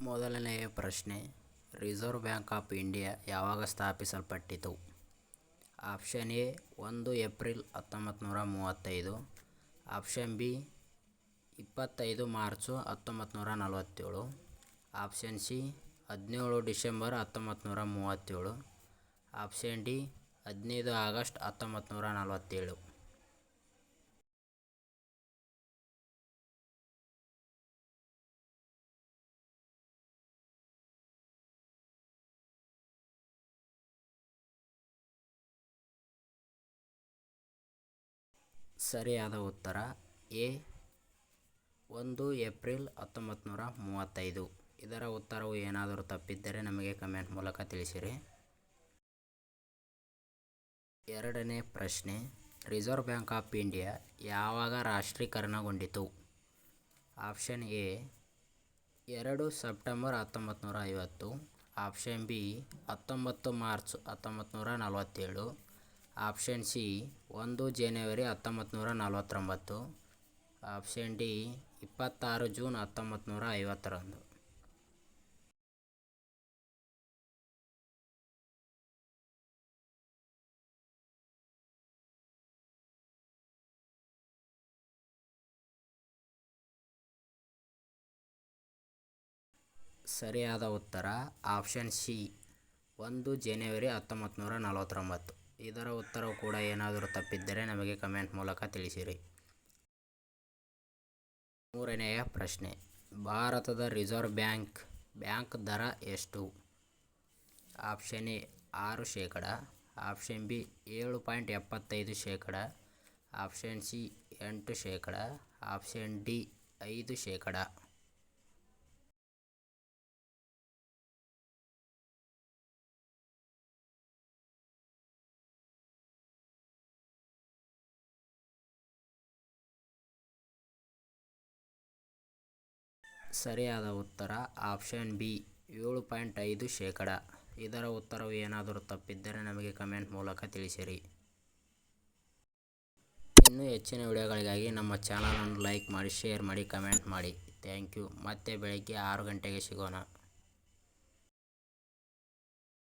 ಮೊದಲನೆಯ ಪ್ರಶ್ನೆ, reserve bank of India ಯಾವಾಗ ಸ್ಥಾಪಿಸಲ್ಪಟ್ಟಿತು? ಆಪ್ಷನ್ ಎ, ಒಂದು ಏಪ್ರಿಲ್ ಹತ್ತೊಂಬತ್ತು ನೂರ ಮೂವತ್ತೈದು. ಆಪ್ಷನ್ ಬಿ, ಇಪ್ಪತ್ತೈದು ಮಾರ್ಚು ಹತ್ತೊಂಬತ್ತು ನೂರ ನಲವತ್ತೇಳು. ಆಪ್ಷನ್ ಸಿ, ಹದಿನೇಳು ಡಿಸೆಂಬರ್ ಹತ್ತೊಂಬತ್ತು ನೂರ ಮೂವತ್ತೇಳು. ಆಪ್ಷನ್ ಡಿ, ಹದಿನೈದು ಆಗಸ್ಟ್ ಹತ್ತೊಂಬತ್ತು ನೂರ ನಲವತ್ತೇಳು. ಸರಿಯಾದ ಉತ್ತರ, ಎ, ಒಂದು ಏಪ್ರಿಲ್ ಹತ್ತೊಂಬತ್ತು ನೂರ ಮೂವತ್ತೈದು. ಇದರ ಉತ್ತರವು ಏನಾದರೂ ತಪ್ಪಿದ್ದರೆ ನಮಗೆ ಕಮೆಂಟ್ ಮೂಲಕ ತಿಳಿಸಿರಿ. ಎರಡನೇ ಪ್ರಶ್ನೆ, ರಿಸರ್ವ್ ಬ್ಯಾಂಕ್ ಆಫ್ ಇಂಡಿಯಾ ಯಾವಾಗ ರಾಷ್ಟ್ರೀಕರಣಗೊಂಡಿತು? ಆಪ್ಷನ್ ಎ, ಎರಡು ಸೆಪ್ಟೆಂಬರ್ ಹತ್ತೊಂಬತ್ತು ನೂರ ಐವತ್ತು. ಆಪ್ಷನ್ ಬಿ, ಹತ್ತೊಂಬತ್ತು ಮಾರ್ಚ್ ಹತ್ತೊಂಬತ್ತು ನೂರ ನಲವತ್ತೇಳು. ಆಪ್ಷನ್ ಸಿ ಒಂದು ಜನವರಿ ಹತ್ತೊಂಬತ್ತು ನೂರ ನಲವತ್ತೊಂಬತ್ತು. ಆಪ್ಷನ್ ಡಿ ಇಪ್ಪತ್ತಾರು ಜೂನ್ ಹತ್ತೊಂಬತ್ತು ನೂರ ಐವತ್ತರಂದು. ಸರಿಯಾದ ಉತ್ತರ ಆಪ್ಷನ್ ಸಿ ಒಂದು ಜನವರಿ ಹತ್ತೊಂಬತ್ತು ನೂರ ನಲವತ್ತೊಂಬತ್ತು. ಇದರ ಉತ್ತರವು ಕೂಡ ಏನಾದರೂ ತಪ್ಪಿದ್ದರೆ ನಮಗೆ ಕಮೆಂಟ್ ಮೂಲಕ ತಿಳಿಸಿರಿ. ಮೂರನೆಯ ಪ್ರಶ್ನೆ, ಭಾರತದ ರಿಸರ್ವ್ ಬ್ಯಾಂಕ್ ಬ್ಯಾಂಕ್ ದರ ಎಷ್ಟು? ಆಪ್ಷನ್ ಎ, ಆರು ಶೇಕಡ. ಆಪ್ಷನ್ ಬಿ, ಏಳು ಪಾಯಿಂಟ್ ಎಪ್ಪತ್ತೈದು ಶೇಕಡ. ಆಪ್ಷನ್ ಸಿ, ಎಂಟು ಶೇಕಡ. ಆಪ್ಷನ್ ಡಿ, ಐದು ಶೇಕಡ. ಸರಿಯಾದ ಉತ್ತರ ಆಪ್ಷನ್ ಬಿ, ಏಳು ಪಾಯಿಂಟ್ ಐದು ಶೇಕಡ. ಇದರ ಉತ್ತರವು ಏನಾದರೂ ತಪ್ಪಿದ್ದರೆ ನಮಗೆ ಕಮೆಂಟ್ ಮೂಲಕ ತಿಳಿಸಿರಿ. ಇನ್ನೂ ಹೆಚ್ಚಿನ ವಿಡಿಯೋಗಳಿಗಾಗಿ ನಮ್ಮ ಚಾನಲನ್ನು ಲೈಕ್ ಮಾಡಿ, ಶೇರ್ ಮಾಡಿ, ಕಮೆಂಟ್ ಮಾಡಿ. Thank you. ಮತ್ತೆ ಬೆಳಗ್ಗೆ ಆರು ಗಂಟೆಗೆ ಸಿಗೋಣ.